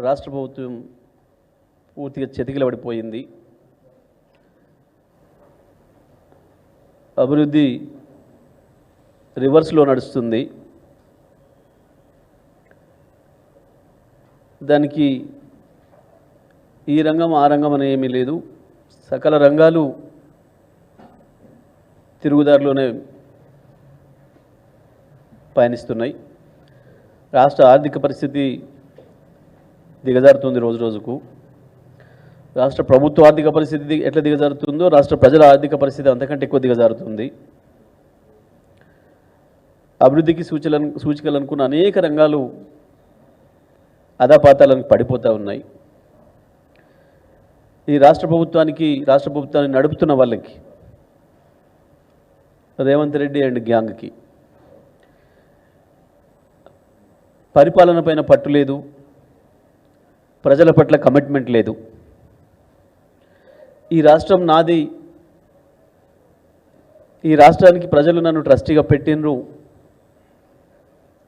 రాష్ట్ర ప్రభుత్వం పూర్తిగా చెతికిలబడిపోయింది. అభివృద్ధి రివర్స్లో నడుస్తుంది. దానికి ఈ రంగం ఆ రంగం అని ఏమీ లేదు. సకల రంగాలు తిరుగుదారిలోనే పయనిస్తున్నాయి. రాష్ట్ర ఆర్థిక పరిస్థితి దిగజారుతుంది రోజు రోజుకు? రాష్ట్ర ప్రభుత్వ ఆర్థిక పరిస్థితి ఎట్లా దిగజారుతుందో రాష్ట్ర ప్రజల ఆర్థిక పరిస్థితి అంతకంటే ఎక్కువ దిగజారుతుంది. అభివృద్ధికి సూచనలు సూచికలు అనుకున్న అనేక రంగాలు అదాపాతాలను పడిపోతూ ఉన్నాయి. ఈ రాష్ట్ర ప్రభుత్వానికి రాష్ట్ర ప్రభుత్వాన్ని నడుపుతున్న వాళ్ళకి రేవంత్ రెడ్డి అండ్ గ్యాంగ్కి పరిపాలన పైన పట్టు లేదు. ప్రజల పట్ల కమిట్మెంట్ లేదు. ఈ రాష్ట్రం నాది. ఈ రాష్ట్రానికి ప్రజలు నన్ను ట్రస్టీగా పెట్టినరు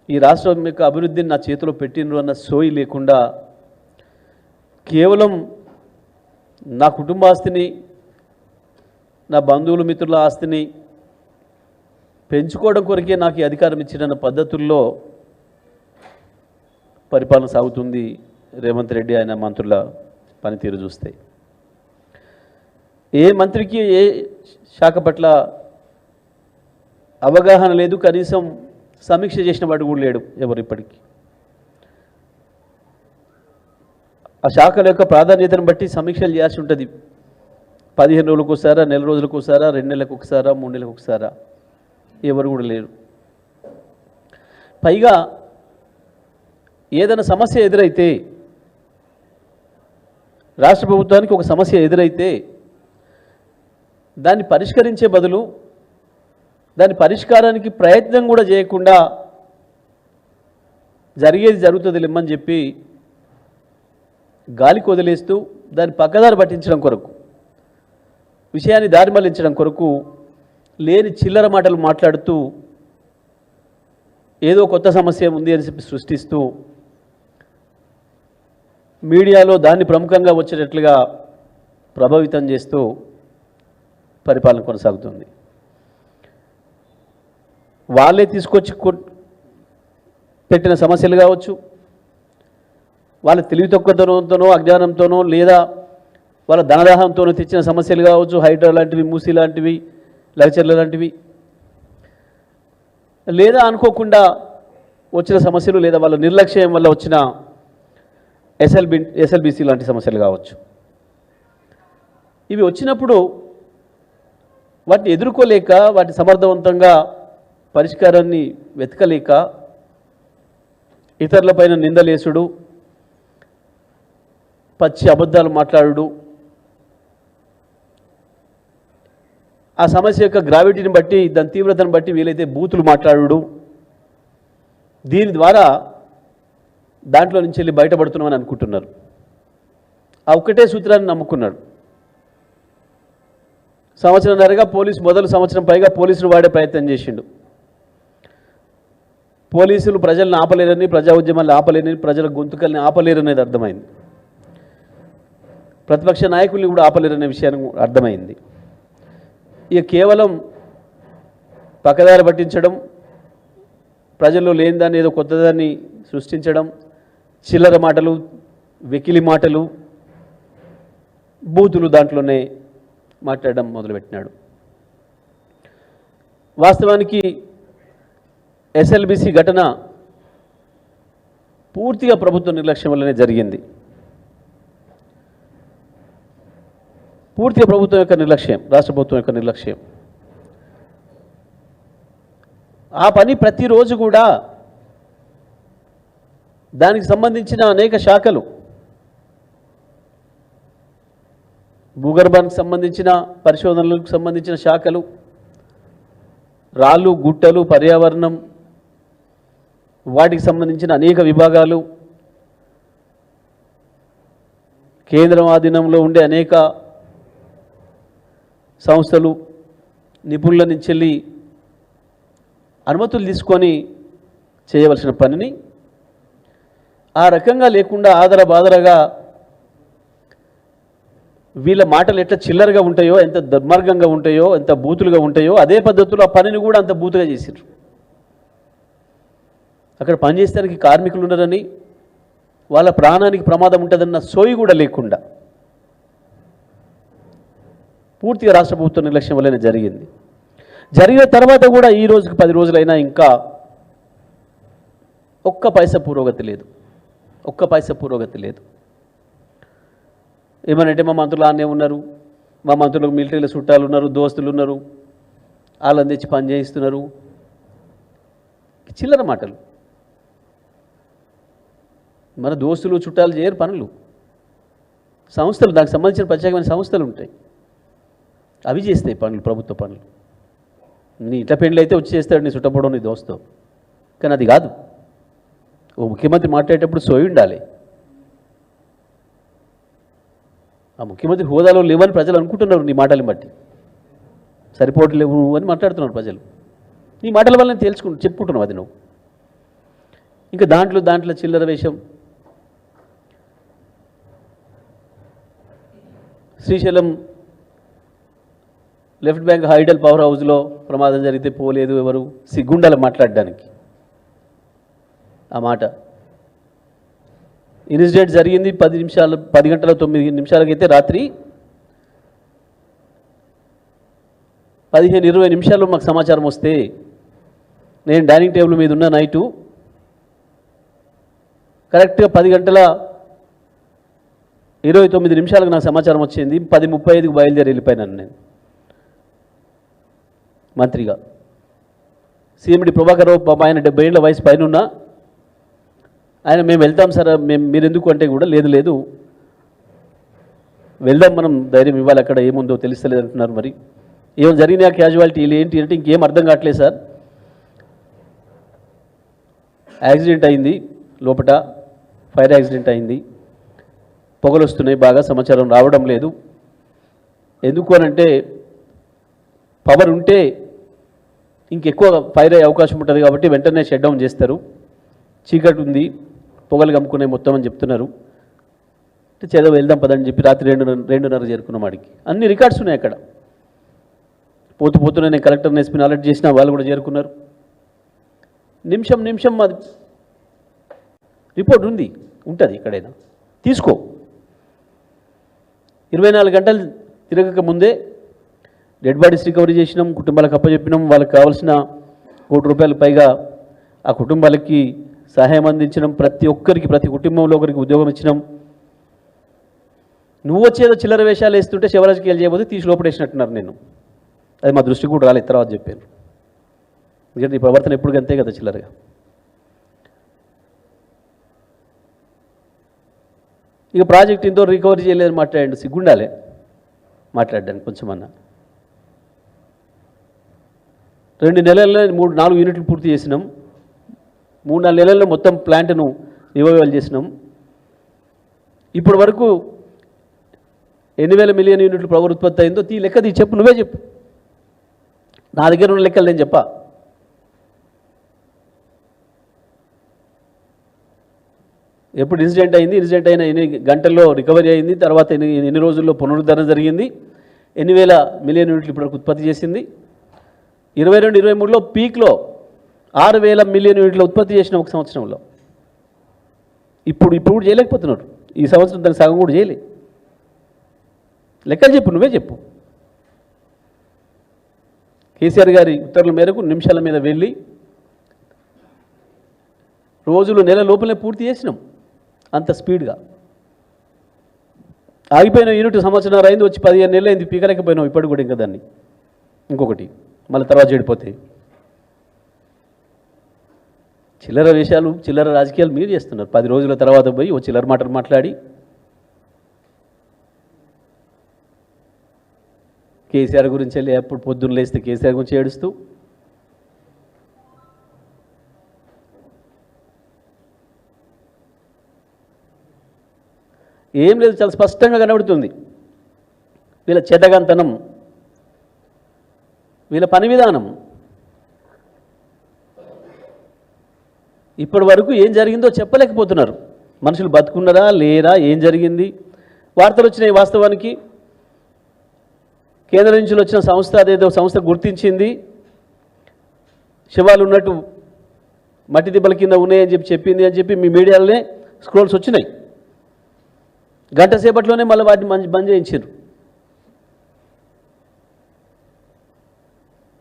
ఈ రాష్ట్రం యొక్క అభివృద్ధిని నా చేతిలో పెట్టినరు అన్న సోయి లేకుండా కేవలం నా కుటుంబ ఆస్తిని నా బంధువులు మిత్రుల ఆస్తిని పెంచుకోవడం కొరకే నాకు ఈ అధికారం ఇచ్చిన పద్ధతుల్లో పరిపాలన సాగుతుంది. రేవంత్ రెడ్డి ఆయన మంత్రుల పనితీరు చూస్తే. ఏ మంత్రికి ఏ శాఖ పట్ల అవగాహన లేదు కనీసం సమీక్ష చేసిన వాడు కూడా లేడు ఎవరు ఇప్పటికీ. ఆ శాఖల యొక్క ప్రాధాన్యతను బట్టి సమీక్షలు చేయాల్సి ఉంటుంది. పదిహేను రోజులకు ఒకసారా నెల రోజులకు ఒకసారా రెండు నెలలకు ఒకసారా మూడు నెలలకు ఒకసారా ఎవరు కూడా లేరు. పైగా ఏదైనా సమస్య ఎదురైతే రాష్ట్ర ప్రభుత్వానికి ఒక సమస్య ఎదురైతే దాన్ని పరిష్కరించే బదులు దాని పరిష్కారానికి ప్రయత్నం కూడా చేయకుండా జరిగేది జరుగుతుంది లిమ్మని చెప్పి గాలికి వదిలేస్తూ దాన్ని పక్కదారి పట్టించడం కొరకు విషయాన్ని దారి మళ్ళించడం కొరకు లేని చిల్లర మాటలు మాట్లాడుతూ ఏదో కొత్త సమస్య ఉంది అని చెప్పి సృష్టిస్తూ మీడియాలో దాన్ని ప్రముఖంగా వచ్చేటట్లుగా ప్రభావితం చేస్తూ పరిపాలన కొనసాగుతుంది. వాళ్ళే తీసుకొచ్చి పెట్టిన సమస్యలు కావచ్చు వాళ్ళ తెలివి తక్కువతనంతోనో అజ్ఞానంతోనో లేదా వాళ్ళ ధనదాహంతోనో తెచ్చిన సమస్యలు కావచ్చు హైడ్రా లాంటివి మూసీ లాంటివి లెక్చర్ల లాంటివి లేదా అనుకోకుండా వచ్చిన సమస్యలు లేదా వాళ్ళ నిర్లక్ష్యం వల్ల వచ్చిన ఎస్ఎల్బి ఎస్ఎల్బిసి లాంటి సమస్యలు కావచ్చు. ఇవి వచ్చినప్పుడు వాటిని ఎదుర్కోలేక వాటి సమర్థవంతంగా పరిష్కారాన్ని వెతకలేక ఇతరులపైన నిందలేసుడు పచ్చి అబద్ధాలు మాట్లాడుడు ఆ సమస్య యొక్క గ్రావిటీని బట్టి దాని తీవ్రతను బట్టి వీలైతే బూతులు మాట్లాడుడు. దీని ద్వారా దాంట్లో నుంచి వెళ్ళి బయటపడుతున్నామని అనుకుంటున్నారు. ఆ ఒక్కటే సూత్రాన్ని నమ్ముకున్నాడు. సంవత్సరంన్నరగా పోలీసు మొదలు సంవత్సరం పైగా పోలీసులు వాడే ప్రయత్నం చేసిండు. పోలీసులు ప్రజలను ఆపలేరని ప్రజా ఉద్యమాలను ఆపలేరని ప్రజల గొంతుకల్ని ఆపలేరనేది అర్థమైంది. ప్రతిపక్ష నాయకుల్ని కూడా ఆపలేరనే విషయాన్ని అర్థమైంది. ఇక కేవలం పక్కదారి పట్టించడం ప్రజల్లో లేని దాన్ని ఏదో కొత్తదాన్ని సృష్టించడం చిల్లర మాటలు వెకిలి మాటలు బూతులు దాంట్లోనే మాట్లాడడం మొదలుపెట్టినాడు. వాస్తవానికి ఎస్ఎల్బిసి ఘటన పూర్తిగా ప్రభుత్వ నిర్లక్ష్యం వల్లనే జరిగింది. పూర్తిగా ప్రభుత్వం యొక్క నిర్లక్ష్యం రాష్ట్ర ప్రభుత్వం యొక్క నిర్లక్ష్యం. ఆ పని ప్రతిరోజు కూడా దానికి సంబంధించిన అనేక శాఖలు. భూగర్భానికి సంబంధించిన పరిశోధనలకు సంబంధించిన శాఖలు. రాళ్ళు గుట్టలు పర్యావరణం వాటికి సంబంధించిన అనేక విభాగాలు. కేంద్రం ఆధీనంలో ఉండే అనేక సంస్థలు నిపుణుల నుంచి వెళ్ళి అనుమతులు తీసుకొని చేయవలసిన పనిని ఆ రకంగా లేకుండా ఆదర బాదరగా వీళ్ళ మాటలు ఎట్లా చిల్లరగా ఉంటాయో ఎంత దుర్మార్గంగా ఉంటాయో ఎంత బూతులుగా ఉంటాయో అదే పద్ధతిలో ఆ పనిని కూడా అంత బూతుగా చేశారు అక్కడ పనిచేసేదానికి కార్మికులు ఉన్నారని వాళ్ళ ప్రాణానికి ప్రమాదం ఉంటుందన్న సోయి కూడా లేకుండా. పూర్తిగా రాష్ట్ర ప్రభుత్వం నిర్లక్ష్యం వల్లనే జరిగింది. జరిగిన తర్వాత కూడా ఈ రోజుకి పది రోజులైనా ఇంకా ఒక్క పైస పురోగతి లేదు. ఒక్క పైస పురోగతి లేదు. ఏమనంటే మా మంత్రులు ఆనే ఉన్నారు మా మంత్రులకు మిలిటరీలో చుట్టాలు ఉన్నారు దోస్తులు ఉన్నారు వాళ్ళని తెచ్చి పని చేయిస్తున్నారు. చిల్లర మాటలు. మన దోస్తులు చుట్టాలు చేయరు పనులు. సంస్థలు దానికి సంబంధించిన ప్రత్యేకమైన సంస్థలు ఉంటాయి. అవి చేస్తాయి పనులు ప్రభుత్వ పనులు. నీ ఇట్ల పెండ్లు అయితే వచ్చి చేస్తాడు నీ చుట్టపోవడం నీ దోస్తో కానీ అది కాదు. ముఖ్యమంత్రి మాట్లాడేటప్పుడు సోయి ఉండాలి. ఆ ముఖ్యమంత్రి హోదాలో లేవని ప్రజలు అనుకుంటున్నారు నీ మాటలు బట్టి. సరిపోవట్లేవు అని మాట్లాడుతున్నారు ప్రజలు. నీ మాటల వల్ల నేను చెప్పుకుంటున్నావు అది నువ్వు. ఇంకా దాంట్లో దాంట్లో చిల్లర వేషం. Srisailam left bank hydel power హౌస్లో ప్రమాదం జరిగితే పోలేదు ఎవరు? సిగ్గుండాలి మాట్లాడడానికి. ఆ మాట. ఇన్సిడెంట్ జరిగింది పది నిమిషాలు పది గంటల తొమ్మిది నిమిషాలకైతే రాత్రి పదిహేను ఇరవై నిమిషాల్లో మాకు సమాచారం వస్తే నేను డైనింగ్ టేబుల్ మీద ఉన్న నైటు కరెక్ట్గా పది గంటల ఇరవై తొమ్మిది నిమిషాలకు నాకు సమాచారం వచ్చింది. పది ముప్పై ఐదుకు బయలుదేరి వెళ్ళిపోయినాను నేను. మంత్రిగా. సీఎండి ప్రభాకర్ రావు పాపం ఆయన డెబ్బై ఏళ్ళ వయసు పైన ఉన్నా ఆయన మేము వెళ్తాం సార్ మేము మీరు ఎందుకు అంటే కూడా లేదు లేదు. వెళ్దాం మనం ధైర్యం ఇవ్వాలి అక్కడ ఏముందో తెలుస్తలేదు అంటున్నారు మరి. ఏం జరిగిన క్యాజువాలిటీలు ఏంటి అంటే ఇంకేం అర్థం కావట్లేదు సార్. యాక్సిడెంట్ అయింది లోపట ఫైర్ యాక్సిడెంట్ అయింది. పొగలు వస్తున్నాయి బాగా సమాచారం రావడం లేదు. ఎందుకు అనంటే పవర్ ఉంటే ఇంకెక్కువ ఫైర్ అయ్యే అవకాశం ఉంటుంది కాబట్టి వెంటనే షట్ డౌన్ చేస్తారు. చీకటి ఉంది. పొగలు కమ్ముకునే మొత్తం అని చెప్తున్నారు. అంటే వెళ్దాం పదని చెప్పి రాత్రి రెండు రెండున్నర చేరుకున్నాం వాడికి అన్ని రికార్డ్స్ ఉన్నాయి అక్కడ. పోతూ పోతూనే నేను కలెక్టర్ని ఎస్పీని అలర్ట్ చేసిన వాళ్ళు కూడా చేరుకున్నారు. నిమిషం నిమిషం మాది రిపోర్ట్ ఉంది. ఉంటుంది ఎక్కడైనా. తీసుకో. ఇరవై నాలుగు గంటలు తిరగక ముందే డెడ్ బాడీస్ రికవరీ చేసినాం కుటుంబాలకు అప్పచెప్పినాం వాళ్ళకి కావాల్సిన కోటి రూపాయలు పైగా ఆ కుటుంబాలకి సహాయం అందించడం ప్రతి ఒక్కరికి ప్రతి కుటుంబంలో ఒకరికి ఉద్యోగం ఇచ్చినాం. నువ్వు వచ్చేదో చిల్లర వేషాలు వేస్తుంటే వెళ్ళి చేయబోతే తీసి లోపడేసినట్టున్నారు నేను అది మా దృష్టికి కూడా రాలేదు తర్వాత చెప్పాను. ఎందుకంటే నీ ప్రవర్తన ఎప్పుడు అంతే కదా చిల్లరగా. ఇక ప్రాజెక్ట్ ఇంతో రికవరీ చేయలేదని మాట్లాడండి సిగ్గుండాలే. మాట్లాడడానికి కొంచెం అన్నా రెండు నెలల్లో మూడు నాలుగు యూనిట్లు పూర్తి చేసినాం. మూడు నాలుగు నెలల్లో మొత్తం ప్లాంట్ను రివైవల్ చేసినాం. ఇప్పటి వరకు ఎన్ని వేల మిలియన్ యూనిట్లు పవర్ ఉత్పత్తి అయిందో తీ లెక్క తీ చెప్పు నువ్వే చెప్పు. నా దగ్గర ఉన్న లెక్కలు నేను చెప్పా. ఎప్పుడు ఇన్సిడెంట్ అయింది ఇన్సిడెంట్ అయిన ఎన్ని గంటల్లో రికవరీ అయింది తర్వాత ఎన్ని ఎన్ని రోజుల్లో పునరుద్ధరణ జరిగింది ఎన్ని వేల మిలియన్ యూనిట్లు ఇప్పటివరకు ఉత్పత్తి చేసింది. ఇరవై రెండు ఇరవై మూడులో పీక్లో ఆరు వేల మిలియన్ యూనిట్ల ఉత్పత్తి చేసిన ఒక సంవత్సరంలో. ఇప్పుడు ఇప్పుడు చేయలేకపోతున్నారు ఈ సంవత్సరం దానికి సగం కూడా చేయలే. లెక్కలు చెప్పు నువ్వే చెప్పు. కేసీఆర్ గారి ఉత్తర్వుల మేరకు నిమిషాల మీద వెళ్ళి రోజులు నెల లోపలే పూర్తి చేసినాం అంత స్పీడ్గా. ఆగిపోయిన యూనిట్ సంవత్సరం అయింది వచ్చి పదిహేను నెలలు అయింది పీకలేకపోయినాం ఇప్పటికి కూడా ఇంకా దాన్ని. ఇంకొకటి మళ్ళీ తర్వాత చెడిపోతే. చిల్లర విషయాలు చిల్లర రాజకీయాలు మీరు చేస్తున్నారు. పది రోజుల తర్వాత పోయి ఓ చిల్లర మాటలు మాట్లాడి కేసీఆర్ గురించి వెళ్ళి ఎప్పుడు పొద్దున్న లేస్తే కేసీఆర్ గురించి ఏడుస్తూ ఏం లేదు చాలా స్పష్టంగా కనబడుతుంది. వీళ్ళ చెడ్డగంతనం వీళ్ళ పని విధానం ఇప్పటి వరకు ఏం జరిగిందో చెప్పలేకపోతున్నారు. మనుషులు బతుకున్నారా లేరా ఏం జరిగింది? వార్తలు వచ్చినాయి వాస్తవానికి. కేంద్రం నుంచి వచ్చిన సంస్థ అదేదో సంస్థ గుర్తించింది. శవాలు ఉన్నట్టు మట్టి దిబ్బల కింద ఉన్నాయని చెప్పి చెప్పింది అని చెప్పి మీ మీడియాలోనే స్క్రోల్స్ వచ్చినాయి. గంట సేపట్లోనే మళ్ళీ వాటిని మంచి బంద్ చేయించారు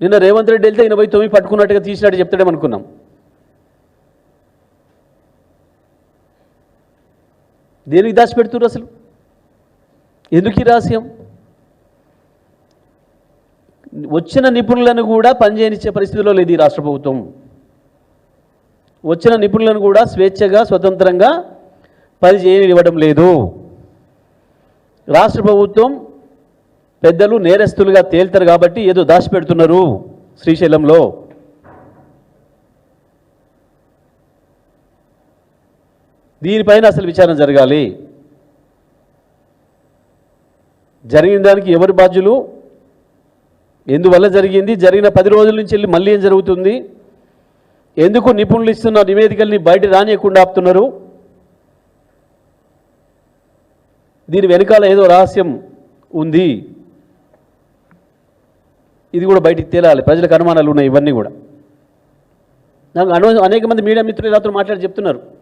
నిన్న రేవంత్ రెడ్డి వెళ్తే ఎనభై తొమ్మిది పట్టుకున్నట్టుగా తీసినట్టు చెప్తాడేమనుకున్నాం. దేనికి దాచిపెడుతున్నారు అసలు? ఎందుకు ఈ రహస్యం? వచ్చిన నిపుణులను కూడా పనిచేయనిచ్చే పరిస్థితిలో లేదు ఈ రాష్ట్ర ప్రభుత్వం. వచ్చిన నిపుణులను కూడా స్వేచ్ఛగా స్వతంత్రంగా పని చేయనివ్వడం లేదు. రాష్ట్ర ప్రభుత్వం పెద్దలు నేరస్తులుగా తేల్తారు కాబట్టి ఏదో దాచిపెడుతున్నారు శ్రీశైలంలో. దీనిపైన అసలు విచారణ జరగాలి. జరిగిన దానికి ఎవరు బాధ్యులు? ఎందువల్ల జరిగింది? జరిగిన పది రోజుల నుంచి వెళ్ళి మళ్ళీ ఏం జరుగుతుంది? ఎందుకు నిపుణులు ఇస్తున్న నివేదికల్ని బయట రానియకుండా ఆపుతున్నారు? దీని వెనకాల ఏదో రహస్యం ఉంది. ఇది కూడా బయటికి తేలాలి. ప్రజలకు అనుమానాలు ఉన్నాయి ఇవన్నీ కూడా. నాకు అను అనేక మంది మీడియా మిత్రులు నాతో మాట్లాడి చెప్తున్నారు.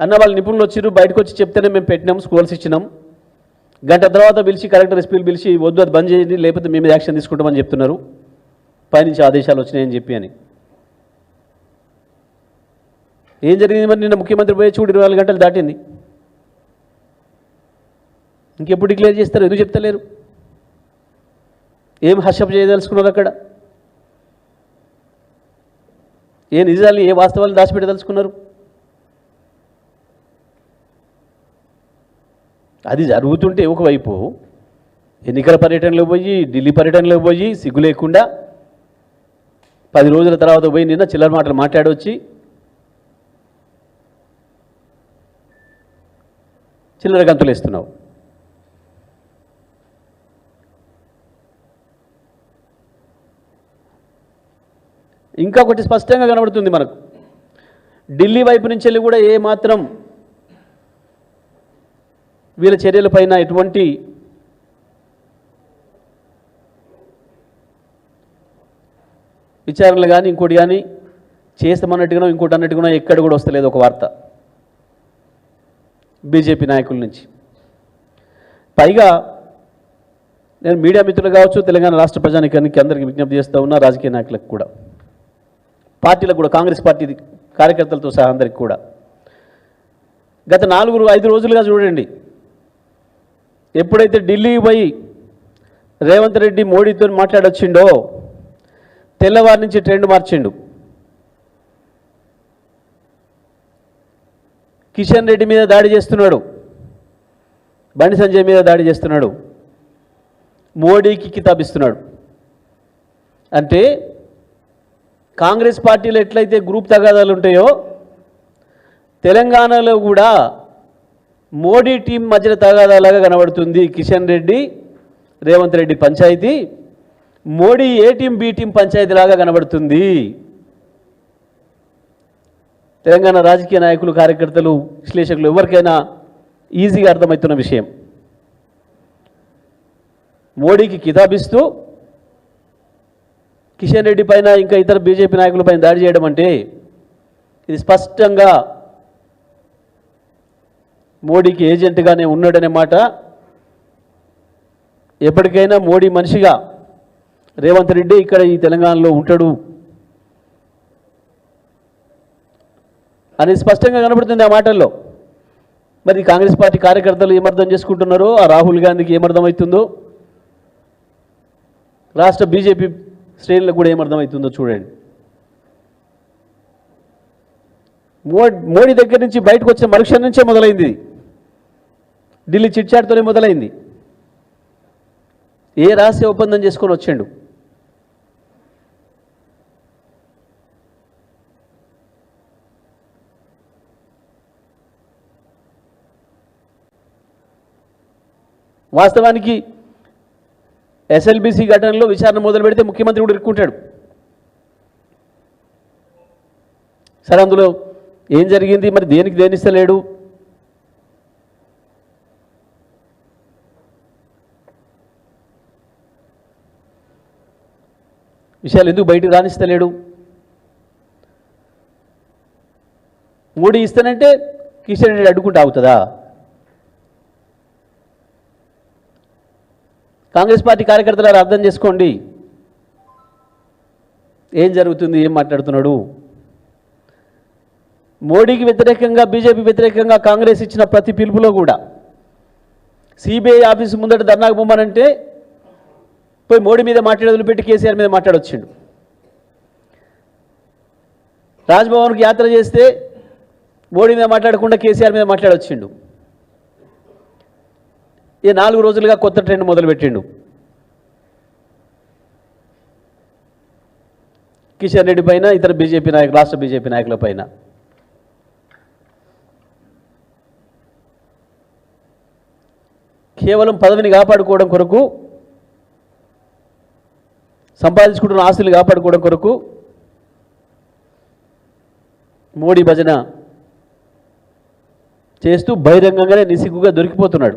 అన్న వాళ్ళు నిపుణులు వచ్చిర్రు బయటకు వచ్చి చెప్తేనే మేము పెట్టినాం స్కూల్స్ ఇచ్చినాం. గంట తర్వాత పిలిచి కలెక్టర్ ఎస్పీలు పిలిచి వద్దు అది బంద్ చేయండి లేకపోతే మేము యాక్షన్ తీసుకుంటామని చెప్తున్నారు. పైనుంచి ఆదేశాలు వచ్చినాయని చెప్పి అని. ఏం జరిగింది మరి? నిన్న ముఖ్యమంత్రి పోయి చూడు ఇరవై నాలుగు గంటలు దాటింది. ఇంకెప్పుడు డిక్లేర్ చేస్తారు? ఎందుకు చెప్తలేరు? ఏం హర్షప్ చేయదలుచుకున్నారు అక్కడ? ఏ నిజాలు ఏ వాస్తవాలు దాచిపెట్టదలుచుకున్నారు? అది జరుగుతుంటే ఒకవైపు ఎన్నికల పర్యటనలో పోయి ఢిల్లీ పర్యటనలో పోయి సిగ్గు లేకుండా పది రోజుల తర్వాత పోయి నిన్న చిల్లర మాటలు మాట్లాడొచ్చి చిల్లర గంతులు వేస్తున్నావు. ఇంకా ఒకటి స్పష్టంగా కనబడుతుంది మనకు. ఢిల్లీ వైపు నుంచి వెళ్ళి కూడా ఏ మాత్రం వీళ్ళ చర్యలపైన ఎటువంటి విచారణలు కానీ ఇంకోటి కానీ చేస్తామన్నట్టుగానో ఇంకోటి అన్నట్టుగానో ఎక్కడ కూడా వస్తలేదు ఒక వార్త. బీజేపీ నాయకుల నుంచి. పైగా నేను మీడియా మిత్రులు కావచ్చు తెలంగాణ రాష్ట్ర ప్రజానికానికి అందరికీ విజ్ఞప్తి చేస్తూ ఉన్నా రాజకీయ నాయకులకు కూడా. పార్టీలకు కూడా కాంగ్రెస్ పార్టీ కార్యకర్తలతో సహా అందరికి కూడా. గత నాలుగు ఐదు రోజులుగా చూడండి ఎప్పుడైతే ఢిల్లీ పోయి రేవంత్ రెడ్డి మోడీతో మాట్లాడొచ్చిండో తెల్లవారి నుంచి ట్రెండ్ మార్చిండు. కిషన్ రెడ్డి మీద దాడి చేస్తున్నాడు. బండి సంజయ్ మీద దాడి చేస్తున్నాడు. మోడీకి కితాబిస్తున్నాడు. అంటే కాంగ్రెస్ పార్టీలో ఎట్లయితే గ్రూప్ తగాదాలు ఉంటాయో తెలంగాణలో కూడా మోడీ టీం మధ్యన తగాదాలాగా కనబడుతుంది Kishan Reddy Revanth Reddy panchayat. Modi A team B team panchayat లాగా కనబడుతుంది. తెలంగాణ రాజకీయ నాయకులు కార్యకర్తలు విశ్లేషకులు ఎవరికైనా ఈజీగా అర్థమవుతున్న విషయం. మోడీకి కితాబిస్తూ కిషన్ రెడ్డి పైన ఇంకా ఇతర బీజేపీ నాయకులపైన దాడి చేయడం అంటే ఇది స్పష్టంగా మోడీకి ఏజెంట్గానే ఉన్నాడనే మాట ఎప్పటికైనా మోడీ మనిషిగా రేవంత్ రెడ్డి ఇక్కడ ఈ తెలంగాణలో ఉంటాడు అని స్పష్టంగా కనబడుతుంది ఆ మాటల్లో. మరి కాంగ్రెస్ పార్టీ కార్యకర్తలు ఏమర్థం చేసుకుంటున్నారో ఆ రాహుల్ గాంధీకి ఏమర్థమవుతుందో రాష్ట్ర బీజేపీ శ్రేణులకు కూడా ఏమర్థమవుతుందో చూడండి. మో మోడీ దగ్గర నుంచి బయటకు వచ్చిన మరుక్షణం నుంచే మొదలైంది ఢిల్లీ చిట్చాట్తోనే మొదలైంది. ఏ రహస్య ఒప్పందం చేసుకొని వచ్చిండు? వాస్తవానికి ఎస్ఎల్బిసి ఘటనలో విచారణ మొదలు పెడితే ముఖ్యమంత్రి కూడా ఇరుక్కుంటాడు. సరే అందులో ఏం జరిగింది? మరి దేనికి దేనిస్తలేడు? విషయాలు ఎందుకు బయటకు రాణిస్తలేడు? మోడీ ఇస్తానంటే కిషన్ రెడ్డి అడ్డుకుంటూ ఆగుతుందా కాంగ్రెస్ పార్టీ కార్యకర్తలు అర్థం చేసుకోండి. ఏం జరుగుతుంది? ఏం మాట్లాడుతున్నాడు? మోడీకి వ్యతిరేకంగా బీజేపీ వ్యతిరేకంగా కాంగ్రెస్ ఇచ్చిన ప్రతి పిలుపులో కూడా సిబిఐ ఆఫీసు ముందట ధర్నాకు పొమ్మనంటే పోయి మోడీ మీద మాట్లాడేది పెట్టి కేసీఆర్ మీద మాట్లాడొచ్చిండు. రాజ్భవన్కి యాత్ర చేస్తే మోడీ మీద మాట్లాడకుండా కేసీఆర్ మీద మాట్లాడొచ్చిండు. ఈ నాలుగు రోజులుగా కొత్త ట్రెండ్ మొదలుపెట్టిండు. కిషన్ రెడ్డి పైన ఇతర బీజేపీ నాయకులు రాష్ట్ర బీజేపీ నాయకుల పైన. కేవలం పదవిని కాపాడుకోవడం కొరకు సంపాదించుకుంటున్న ఆస్తులు కాపాడుకోవడం కొరకు మోడీ భజన చేస్తూ బహిరంగంగానే నిసిగ్గుగా దొరికిపోతున్నాడు.